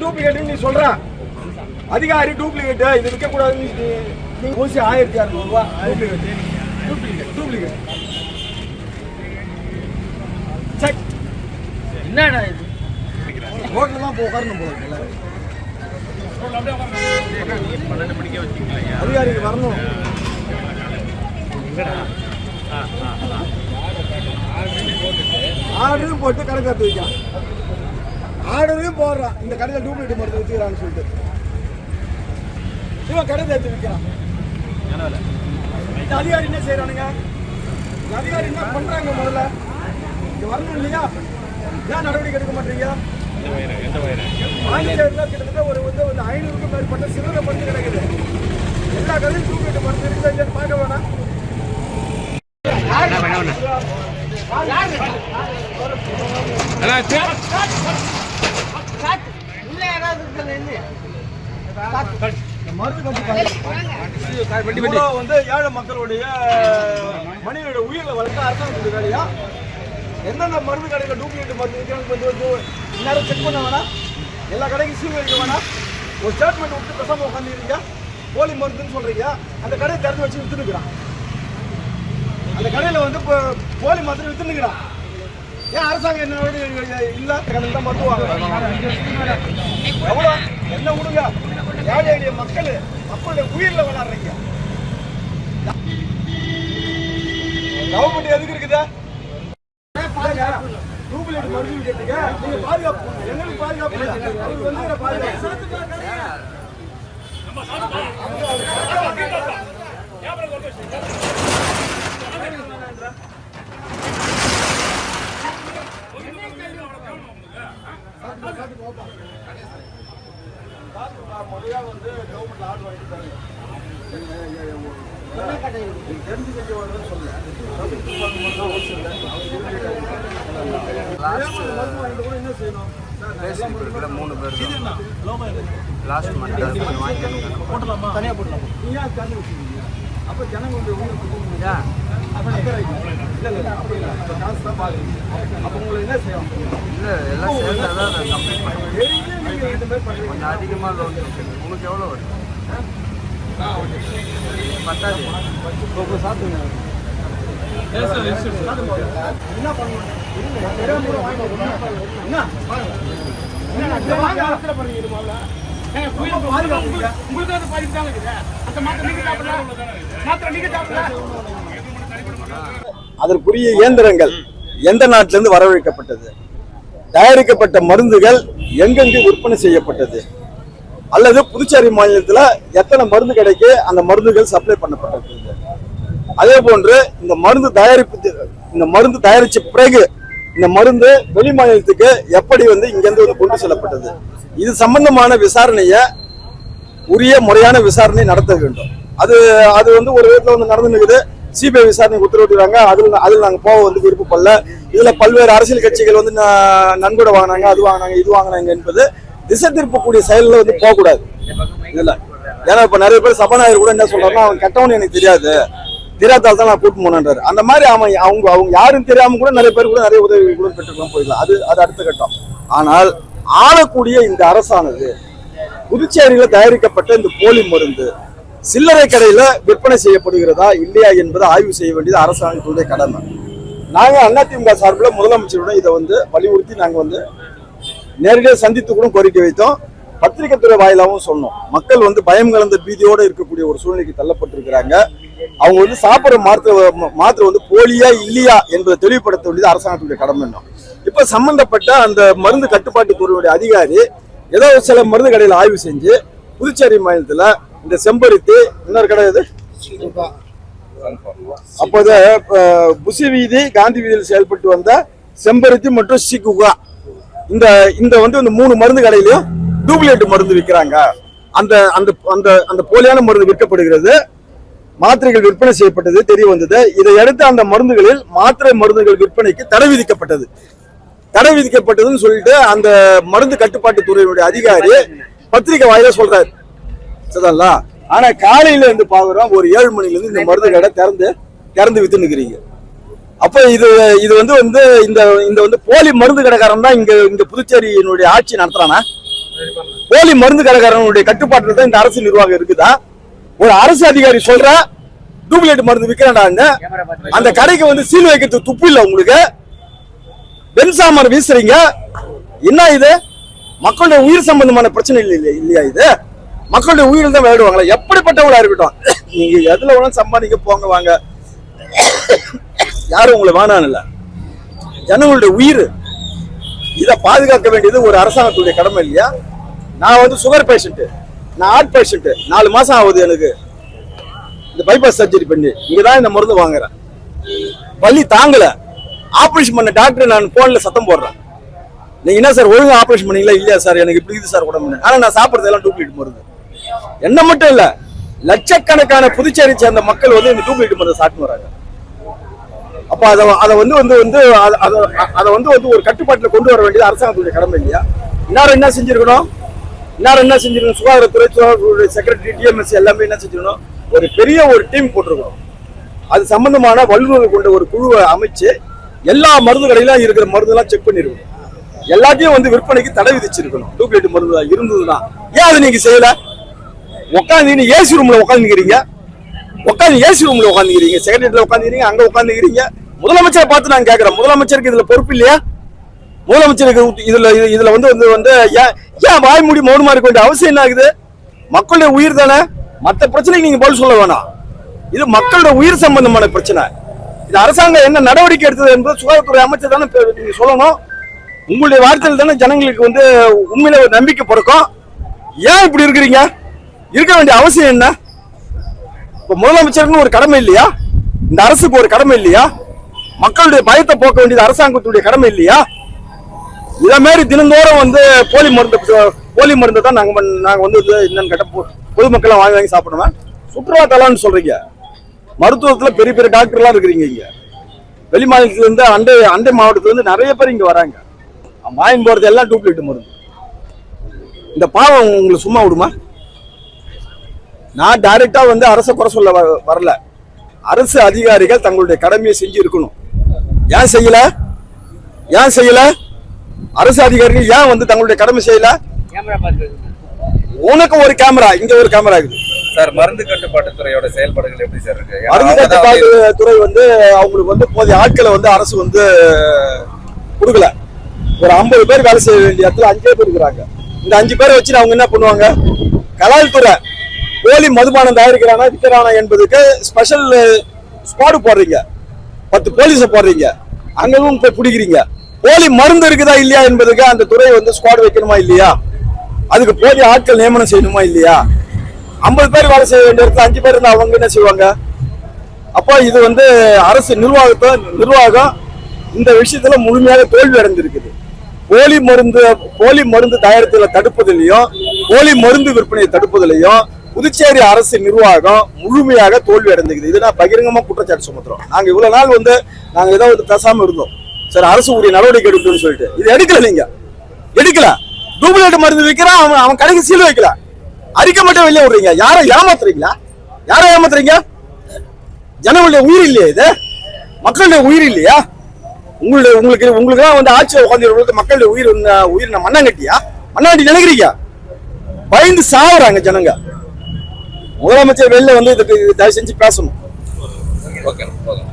Duplicate நீ சொல்ற. அதிகாரி டூப்ளிகேட் இது விற்க கூடாதுன்னு நீ- ஊசி ஆயிரத்தி அறுநூறு ரூபா டூப்ளிகேட் டூப்ளிகேட் டூப்ளிகேட் செக் என்னடா இது? ரோட்ல தான் போய் உட்காரணும் போல இருக்குல்ல அதிகாரிக்கு வரணும். ஆர்டரும் போட்டு கடை தத்து வைக்கான் ஆர்டரையும் போடுறான் இந்த கடையில் டூப்ளிகேட் மருந்து வச்சுக்கிறான்னு சொல்லிட்டு. இவன் கடை தத்து விற்கிறான். இந்த அதிகாரி என்ன செய்யறானுங்க இந்த அதிகாரி என்ன பண்றாங்க முதல்ல? இங்க வரணும் இல்லையா? ஏன் நடவடிக்கை எடுக்க மாட்டீங்க? பாண்டிச்சேரியில் கிட்டத்தட்ட ஒரு வந்து ஒரு ஐநூறுக்கும் மேற்பட்ட சில்லறை மருந்து கிடைக்குது. எல்லா கடையும் டூப்ளிகேட் மருந்து இருக்குதா இல்லையான்னு பார்க்க வேணாம் யாராவது இருக்கிறது என்ன இவ்வளோ வந்து ஏழை மக்களுடைய மனிதனுடைய உயிரை வளர்க்க அரசாங்கத்துடைய வேலையா? எந்தெந்த மருந்து கடையில் டூப்ளிகேட் மருந்து வந்து வந்து எல்லாரும் செக் பண்ண வேணாம். எல்லா கடைக்கும் சீல் வைக்க வேணாம். ஒரு ஸ்டேட்மெண்ட் விட்டு பேசாம உட்காந்துருக்கீங்க போலி மருந்துன்னு சொல்றீங்க. அந்த கடையை திறந்து வச்சு வித்துனுக்குறான் அந்த கடையில் வந்து இப்போ போலி மருந்து வித்துனுக்குறான் ஏன் அரசாங்கம் என்ன இல்லாத கடன் கடையில் தான் வாங்குறாங்க எவ்வளோ என்ன விடுங்க ஏழை எளிய மக்கள்? மக்களுடைய உயிரில் விளாடுறீங்க கவர்மெண்ட் எதுக்கு இருக்குதா? டூப்ளிகேட் மருந்து கேட்டீங்க. நீங்க பாதுகாப்பு எங்களுக்கு பாதுகாப்பு இல்லை அவருக்கு வந்துக்கிற பாதுகாப்பு முறையா வந்து கவர்மெண்ட் ஆர்டர் வாங்கிட்டு. நீங்க தெரிஞ்சு செஞ்சு வரணும்னு கூட என்ன செய்யணும்? எல்லாம் இருக்கிற மூணு பேர் லாஸ்ட் மந்த் வாங்கியிருக்காங்க தனியா போடலாமா? நீ ஏன் தள்ளி வச்சிருக்கீங்க? அப்ப ஜனங்களுடைய இல்லை. என்ன இல்லை எல்லாம் சேர்ந்தா தான் அதை கம்ப்ளீட் பண்ணுவேன் கொஞ்சம் அதிகமாக லோன் உங்களுக்கு எவ்வளோ வரும் பத்தாது சாப்பிடுங்க. என்ன பண்ணணும்? என்ன? வாங்க. அதற்குரிய இயந்திரங்கள் எந்த நாட்டிலிருந்து வரவழைக்கப்பட்டது? தயாரிக்கப்பட்ட மருந்துகள் எங்கெங்கு விற்பனை செய்யப்பட்டது? அல்லது புதுச்சேரி மாநிலத்தில் எத்தனை மருந்து கடைக்கு அந்த மருந்துகள் சப்ளை பண்ணப்பட்டிருக்கு அதே போன்று இந்த மருந்து தயாரிப்பு இந்த மருந்து தயாரிச்ச பிறகு இந்த மருந்து வெளி மாநிலத்துக்கு எப்படி வந்து இங்கிருந்து வந்து கொண்டு செல்லப்பட்டது? இது சம்பந்தமான விசாரணையை உரிய முறையான விசாரணை நடத்த வேண்டும். அது அது வந்து ஒரு விதத்தில் வந்து நடந்து இருக்குது சிபிஐ விசாரணைக்கு உத்தரவிட்டுறாங்க அதில் அதில் நாங்கள் போக வந்து விருப்பப்படல இதுல பல்வேறு அரசியல் கட்சிகள் வந்து நன்கொடை வாங்கினாங்க அது வாங்கினாங்க இது வாங்கினாங்க என்பது திசை திருப்பக்கூடிய செயலில் வந்து போகக்கூடாது. இதுல. ஏன்னா இப்ப நிறைய பேர் சபாநாயகர் கூட என்ன சொல்றாருன்னா அவன் கெட்டவனு எனக்கு தெரியாது. தெரியாதால் தான் நான் கூட்டு போனேன்றாரு. அந்த மாதிரி அவன் அவங்க அவங்க யாரும் தெரியாம கூட நிறைய பேர் கூட நிறைய உதவி கூட பெற்றுக்கலாம் போயிடலாம். அது அது அடுத்த கட்டம். ஆனால் ஆளக்கூடிய இந்த அரசானது புதுச்சேரியில தயாரிக்கப்பட்ட இந்த போலி மருந்து சில்லறை கடையில் விற்பனை செய்யப்படுகிறதா இல்லையா என்பதை ஆய்வு செய்ய வேண்டியது அரசாங்கத்துடைய கடமை. நாங்கள் அதிமுக சார்பில் முதலமைச்சருடன் இதை வந்து வலியுறுத்தி நாங்கள் வந்து நேரடியாக சந்தித்து கூட கோரிக்கை வைத்தோம். பத்திரிகை துறை வாயிலாகவும் சொன்னோம். மக்கள் வந்து பயம் கலந்த பீதியோடு இருக்கக்கூடிய ஒரு சூழ்நிலைக்கு தள்ளப்பட்டிருக்கிறாங்க. அவங்க வந்து சாப்பிட்ற மாத்திரை மாத்திரை வந்து போலியா இல்லையா என்பதை தெளிவுபடுத்த வேண்டியது அரசாங்கத்துடைய கடமை இன்னும் இப்போ சம்பந்தப்பட்ட அந்த மருந்து கட்டுப்பாட்டு துறையுடைய அதிகாரி ஏதோ ஒரு சில மருந்து கடையில் ஆய்வு செஞ்சு புதுச்சேரி மாநிலத்தில் இந்த செம்பருத்தி இன்னொரு கடை இது அப்போது புசி வீதி காந்தி வீதியில் செயல்பட்டு வந்த செம்பருத்தி மற்றும் சிக்குகா இந்த இந்த வந்து இந்த மூணு மருந்து கடையிலயும் டூப்ளிகேட் மருந்து விற்கிறாங்க. அந்த அந்த அந்த அந்த போலியான மருந்து விற்கப்படுகிறது. மாத்திரைகள் விற்பனை செய்யப்பட்டது தெரிய வந்தது. இதை அடுத்து அந்த மருந்துகளில் மாத்திரை மருந்துகள் விற்பனைக்கு தடை விதிக்கப்பட்டது. தடை விதிக்கப்பட்டதுன்னு சொல்லிட்டு அந்த மருந்து கட்டுப்பாட்டு துறையினுடைய அதிகாரி பத்திரிகை வாயில சொல்றாரு. சரிங்களா ஆனா காலையில இருந்து பாக்குறோம் ஒரு ஏழு மணில இருந்து இந்த மருந்து கடை திறந்து திறந்து வித்து நிக்கிறீங்க அப்ப இது இது வந்து வந்து இந்த இந்த வந்து போலி மருந்து கடைக்காரன் தான் இங்க இங்க புதுச்சேரியினுடைய ஆட்சி நடத்துறானா? போலி மருந்து கடைக்காரனுடைய கட்டுப்பாட்டில் தான் இந்த அரசு நிர்வாகம் இருக்குதா? ஒரு அரசு அதிகாரி சொல்ற டூப்ளிகேட் மருந்து விற்கிறான்டான்னு அந்த கடைக்கு வந்து சீல் வைக்கிறதுக்கு துப்பு இல்லை உங்களுக்கு? பென்சாமர் வீசுறீங்க? என்ன இது? மக்களுடைய உயிர் சம்பந்தமான பிரச்சனை இல்லை இல்லையா இது? மக்களுடைய உயிர் தான் விளையாடுவாங்களா எப்படிப்பட்டவங்களா இருக்கட்டும். நீங்க எதுல வேணாலும் சம்பாதிக்க போங்க வாங்க. யாரும் உங்களை வேணான்னு இல்லை. ஜனங்களுடைய உயிர் இதை பாதுகாக்க வேண்டியது ஒரு அரசாங்கத்துடைய கடமை இல்லையா? நான் வந்து சுகர் பேஷண்ட் நான் ஹார்ட் பேஷண்ட் நாலு மாசம் ஆகுது எனக்கு. இந்த பைபாஸ் சர்ஜரி பண்ணி இங்க தான் இந்த மருந்து வாங்குறேன். வலி தாங்கல. ஆப்ரேஷன் பண்ண டாக்டர் நான் போன்ல சத்தம் போடுறேன். நீங்க என்ன சார் ஒழுங்கா ஆப்ரேஷன் பண்ணீங்களா இல்லையா சார்? எனக்கு இப்படி இது சார் உடம்பு ஆனா நான் சாப்பிட்றதெல்லாம் டூப்ளிகேட் மருந்து. என்ன மட்டும் இல்ல லட்சக்கணக்கான புதுச்சேரி சேர்ந்த மக்கள் வந்து இந்த டூப்ளிகேட் மருந்து சாப்பிட்டு வராங்க. அப்ப அதை அதை வந்து வந்து வந்து அத- அத அதை வந்து வந்து ஒரு கட்டுப்பாட்டுல கொண்டு வர வேண்டியது அரசாங்கத்துடைய கடமை இல்லையா? இன்னாரும் என்ன செஞ்சிருக்கணும்? இன்னாரும் என்ன செஞ்சிருக்கணும்? சுகாதாரத்துறை சுகாதாரத்துறை செக்ரட்டரி டிஎம்எஸ் எல்லாமே என்ன செஞ்சிருக்கணும்? ஒரு பெரிய ஒரு டீம் போட்டிருக்கணும். அது சம்பந்தமான வல்லுநர்கள் கொண்ட ஒரு குழுவை அமைச்சு எல்லா மருந்து கடையிலும் இருக்கிற மருந்தெல்லாம் செக் பண்ணிருக்கணும். எல்லாத்தையும் வந்து விற்பனைக்கு தடை விதிச்சிருக்கணும். டூப்ளிகேட் மருந்து இருந்ததுன்னா ஏன் அதை நீங்க செய்யல? உட்காந்து நீ ஏசி ரூம்ல உட்காந்துக்கிறீங்க உட்காந்து ஏசி ரூம்ல உட்காந்துக்கிறீங்க செக்ரட்டரியில உட்காந்துக்கிறீங்க அங்க உட்காந்துக்கிறீங்க முதலமைச்சரை பார்த்து நான் கேட்கறேன் முதலமைச்சருக்கு இதுல பொறுப்பு இல்லையா? முதலமைச்சருக்கு இதுல இது- இதுல வந்து வந்து வந்து ஏன் ஏன் வாய் மூடி மௌனமா இருக்க வேண்டிய அவசியம் என்ன ஆகுது? மக்களுடைய உயிர் தானே? மற்ற பிரச்சனைக்கு நீங்க பதில் சொல்ல வேணாம். இது மக்களோட உயிர் சம்பந்தமான பிரச்சனை. இது அரசாங்கம் என்ன நடவடிக்கை எடுத்தது என்பது சுகாதாரத்துறை அமைச்சர் தானே நீங்க சொல்லணும். உங்களுடைய வார்த்தையில் தானே ஜனங்களுக்கு வந்து உண்மையில ஒரு நம்பிக்கை பிறக்கும். ஏன் இப்படி இருக்கிறீங்க? இருக்க வேண்டிய அவசியம் என்ன? இப்போ முதலமைச்சர்னு ஒரு கடமை இல்லையா? இந்த அரசுக்கு ஒரு கடமை இல்லையா? மக்களுடைய பயத்தை போக்க வேண்டியது அரசாங்கத்துடைய கடமை இல்லையா? இதை மாரி தினந்தோறும் வந்து போலி மருந்து போலி மருந்து தான் நாங்கள் நாங்கள் வந்து என்னன்னு கேட்டால் பொதுமக்கள்லாம் வாங்கி வாங்கி சாப்பிடுவேன் சுற்றுலாத்தலம்னு சொல்கிறீங்க சொல்றீங்க. பெரிய பெரிய டாக்டர்லாம் இருக்கிறீங்க இங்கே. வெளி மாநிலத்துலேருந்து அண்டை அண்டை மாவட்டத்துல இருந்து நிறைய பேர் இங்கே வராங்க. வாங்கி போகிறது எல்லாம் டூப்ளிகேட் மருந்து. இந்த பாவம் உங்களுக்கு சும்மா விடுமா? நான் டைரக்டா வந்து அரசை குறை சொல்ல வரல. அரசு அதிகாரிகள் தங்களுடைய கடமையை செஞ்சு இருக்கணும். ஏன் செய்யல? ஏன் செய்யல? அரசு அதிகாரிகள் ஏன் வந்து தங்களுடைய கடமை செய்யல? உனக்கு ஒரு கேமரா இங்க ஒரு கேமரா இருக்குது. சார் மருந்து கட்டுப்பாட்டு துறையோட செயல்பாடுகள் எப்படி சார் இருக்கு? மருந்து கட்டுப்பாட்டு துறை வந்து அவங்களுக்கு வந்து போதிய ஆட்களை வந்து அரசு வந்து கொடுக்கல. ஒரு ஐம்பது பேர் வேலை செய்ய வேண்டிய இடத்துல அஞ்சே பேர் இருக்கிறாங்க. இந்த அஞ்சு பேரை வச்சு அவங்க என்ன பண்ணுவாங்க? கலால் துறை. போலி மதுபானம் தயாரிக்கிறானா விற்கிறானா என்பதுக்கு ஸ்பெஷல் ஸ்குவாடு போடுறீங்க. பத்து போலீஸை போடுறீங்க. அங்கேயும் போய் பிடிக்கிறீங்க. போலி மருந்து இருக்குதா இல்லையா என்பதுக்கு அந்த துறை வந்து ஸ்குவாடு வைக்கணுமா இல்லையா? அதுக்கு போதிய ஆட்கள் நியமனம் செய்யணுமா இல்லையா? ஐம்பது பேர் வேலை செய்ய வேண்டிய இடத்துல அஞ்சு பேர் இருந்தால் அவங்க என்ன செய்வாங்க? அப்போ இது வந்து அரசு நிர்வாகத்தை நிர்வாகம் இந்த விஷயத்துல முழுமையாக தோல்வி அடைந்திருக்குது போலி மருந்து போலி மருந்து தயாரித்தல தடுப்பதிலையும் போலி மருந்து விற்பனையை தடுப்பதிலையும் புதுச்சேரி அரசு நிர்வாகம் முழுமையாக தோல்வி அடைந்துக்குது இது நான் பகிரங்கமாக குற்றச்சாட்டு சுமத்துறோம் நாங்கள் இவ்வளோ நாள் வந்து நாங்கள் ஏதோ வந்து பேசாமல் இருந்தோம் சரி அரசு உரிய நடவடிக்கை எடுக்கணும்னு சொல்லிட்டு இது எடுக்கல நீங்க எடுக்கல டூப்ளிகேட் மருந்து விற்கிறான் அவன் அவன் கடைக்கு சீல் வைக்கல அறிக்கை மட்டும் வெளியே விடுறீங்க யாரை ஏமாத்துறீங்களா யாரை ஏமாத்துறீங்க ஜனங்களுடைய உயிர் இல்லையா இது மக்களுடைய உயிர் இல்லையா உங்களுடைய உங்களுக்கு உங்களுக்கு தான் வந்து ஆட்சியில் உட்காந்து மக்களுடைய உயிர் உயிர் மண்ணாங்கட்டியா மண்ணாங்கட்டி நினைக்கிறீங்க பயந்து சாவுறாங்க ஜனங்க முதலமைச்சர் வெளில வந்து இதுக்கு தயவு செஞ்சு பேசணும். Okay okay.